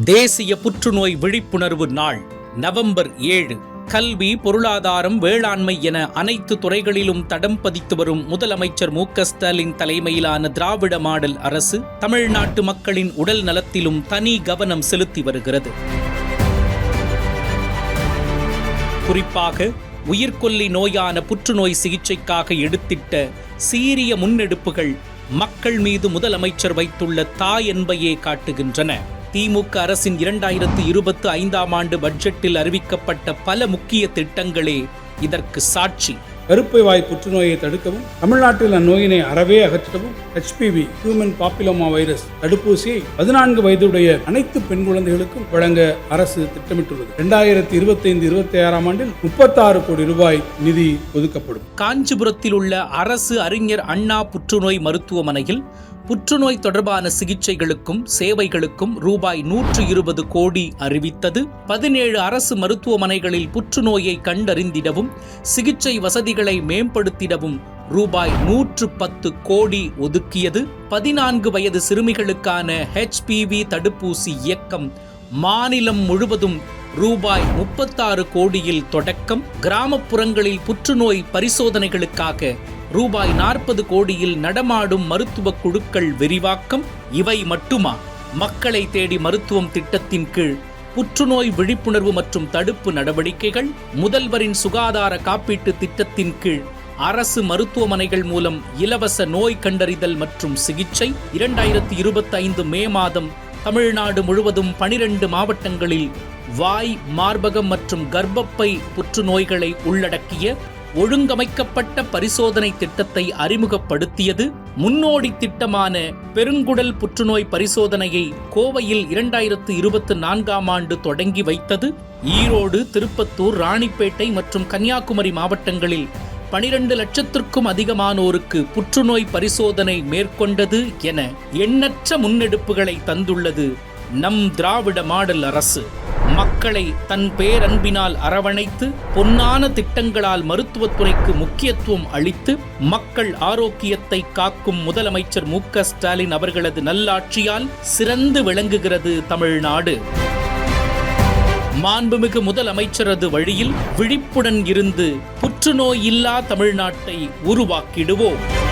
தேசிய புற்றுநோய் விழிப்புணர்வு நாள் நவம்பர் ஏழு. கல்வி பொருளாதாரம் வேளாண்மை என அனைத்து துறைகளிலும் தடம் பதித்து வரும் முதலமைச்சர் மு க ஸ்டாலின் தலைமையிலான திராவிட மாடல் அரசு தமிழ்நாட்டு மக்களின் உடல் நலத்திலும் தனி கவனம் செலுத்தி வருகிறது. குறிப்பாக உயிர்கொல்லி நோயான புற்றுநோய் சிகிச்சைக்காக எடுத்திட்ட சீரிய முன்னெடுப்புகள் மக்கள் மீது முதலமைச்சர் வைத்துள்ள தாயன்பையே காட்டுகின்றன. திமுக அரசின் இரண்டாயிரத்து இருபத்து ஐந்தாம் ஆண்டு பட்ஜெட்டில் அறிவிக்கப்பட்ட பல முக்கிய திட்டங்களே இதற்கு சாட்சி. கருப்பை வாய் புற்றுநோயை தடுக்கவும் தமிழ்நாட்டில் அந்நோயினை அறவே அகற்றவும் ஹெச்பிவி ஹியூமன் பாப்பிலோமா வைரஸ் தடுப்பூசியை பதினான்கு வயதுடைய அனைத்து பெண் குழந்தைகளுக்கும் வழங்க அரசு திட்டமிட்டுள்ளது. இரண்டாயிரத்தி இருபத்தைந்து இருபத்தி ஆறாம் ஆண்டில் முப்பத்தாறு கோடி ரூபாய் நிதி ஒதுக்கப்படும். காஞ்சிபுரத்தில் உள்ள அரசு அறிஞர் அண்ணா புற்றுநோய் மருத்துவமனையில் புற்றுநோய் தொடர்பான சிகிச்சைகளுக்கும் சேவைகளுக்கும் ரூபாய் நூற்று இருபது கோடி அறிவித்தது. பதினேழு அரசு மருத்துவமனைகளில் புற்றுநோயை கண்டறிந்திடவும் சிகிச்சை வசதிகள் திட்டங்களை மேம்படுத்திடவும் ரூபாய் நூற்று பத்து கோடி ஒதுக்கியது. பதினான்கு வயது சிறுமிகளுக்கான ஹெச்பிவி தடுப்பூசி இயக்கம். மாநிலம் முழுவதும் ரூபாய் முப்பத்தாறு கோடியில் தொடக்கம். கிராமப்புறங்களில் புற்றுநோய் பரிசோதனைகளுக்காக ரூபாய் நாற்பது கோடியில் நடமாடும் மருத்துவ குழுக்கள் விரிவாக்கம். இவை மட்டுமா? மக்களை தேடி மருத்துவம் திட்டத்தின் கீழ் புற்றுநோய் விழிப்புணர்வு மற்றும் தடுப்பு நடவடிக்கைகள் முதல்வரின் சுகாதார காப்பீட்டு திட்டத்தின் கீழ் அரசு மருத்துவமனைகள் மூலம் இலவச நோய் கண்டறிதல் மற்றும் சிகிச்சை இரண்டாயிரத்தி இருபத்தி ஐந்து மே மாதம் தமிழ்நாடு முழுவதும் பனிரெண்டு மாவட்டங்களில் வாய் மார்பகம் மற்றும் கர்ப்பப்பை புற்றுநோய்களை உள்ளடக்கிய ஒழுங்கமைக்கப்பட்ட பரிசோதனை திட்டத்தை அறிமுகப்படுத்தியது. முன்னோடி திட்டமான பெருங்குடல் புற்றுநோய் பரிசோதனையை கோவையில் இரண்டாயிரத்து இருபத்தி நான்காம் ஆண்டு தொடங்கி வைத்தது. ஈரோடு திருப்பத்தூர் ராணிப்பேட்டை மற்றும் கன்னியாகுமரி மாவட்டங்களில் பனிரெண்டு லட்சத்திற்கும் அதிகமானோருக்கு புற்றுநோய் பரிசோதனை மேற்கொண்டது என எண்ணற்ற முன்னெடுப்புகளை தந்துள்ளது நம் திராவிட மாடல் அரசு. மக்களை தன் பேரன்பினால் அரவணைத்து பொன்னான திட்டங்களால் மருத்துவத்துறைக்கு முக்கியத்துவம் அளித்து மக்கள் ஆரோக்கியத்தை காக்கும் முதலமைச்சர் மு ஸ்டாலின் அவர்களது நல்லாட்சியால் சிறந்து விளங்குகிறது தமிழ்நாடு. மாண்புமிகு முதலமைச்சரது வழியில் விழிப்புடன் இருந்து புற்றுநோய் இல்லா தமிழ்நாட்டை உருவாக்கிடுவோம்.